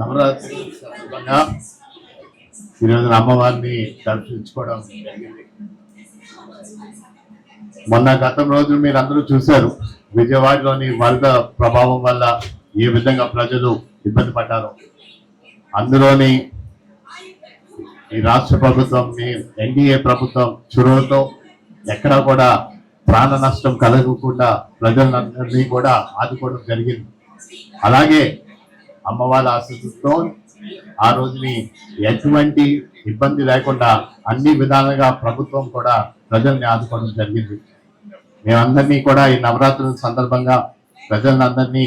నవరాత్రి సందర్భంగా ఈరోజు అమ్మవారిని దర్శించుకోవడం జరిగింది. మొన్న గతం రోజు మీరు అందరూ చూశారు విజయవాడలోని వరద ప్రభావం వల్ల ఏ విధంగా ప్రజలు ఇబ్బంది పడ్డారు. అందులోని ఈ రాష్ట్ర ప్రభుత్వం మీ ఎన్డీఏ ప్రభుత్వం చొరవతో ఎక్కడా కూడా ప్రాణ నష్టం కలగకుండా ప్రజలందరినీ కూడా ఆదుకోవడం జరిగింది. అలాగే అమ్మవారి ఆశీస్సుతో ఆ రోజుని ఎటువంటి ఇబ్బంది లేకుండా అన్ని విధాలుగా ప్రభుత్వం కూడా ప్రజల్ని ఆదుకోవడం జరిగింది. మేమందరినీ కూడా ఈ నవరాత్రుల సందర్భంగా ప్రజలందరినీ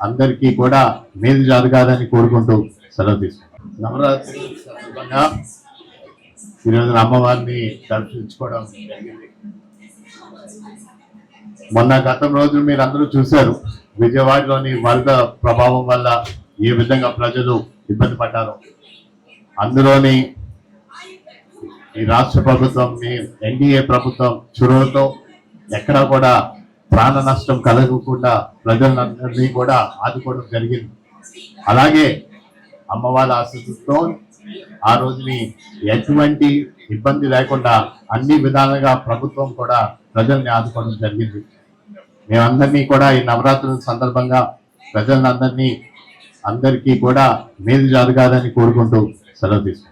అందరికీ కూడా మేలు జరగాలని కోరుకుంటూ సెలవు తీసుకుంటాం నవరాత్రి సందర్భంగా ఈరోజు అమ్మవారిని దర్శించుకోవడం జరిగింది. మొన్న గతం రోజు మీరు అందరూ చూశారు. విజయవాడలోని వరద ప్రభావం వల్ల ఏ విధంగా ప్రజలు ఇబ్బంది పడ్డారు. అందులోని ఈ రాష్ట్ర ప్రభుత్వం మీ ఎన్డీఏ ప్రభుత్వం చొరవతో ఎక్కడా కూడా ప్రాణ నష్టం కలగకుండా ప్రజలందరినీ కూడా ఆదుకోవడం జరిగింది. అలాగే అమ్మవారి ఆశీస్సుతో ఆ రోజుని ఎటువంటి ఇబ్బంది లేకుండా అన్ని విధాలుగా ప్రభుత్వం కూడా ప్రజల్ని ఆదుకోవడం జరిగింది. మేమందరినీ కూడా ఈ నవరాత్రుల సందర్భంగా ప్రజలందరినీ అందరికీ కూడా మేలు జరగాలని కోరుకుంటూ సెలవు తీసుకుంటాం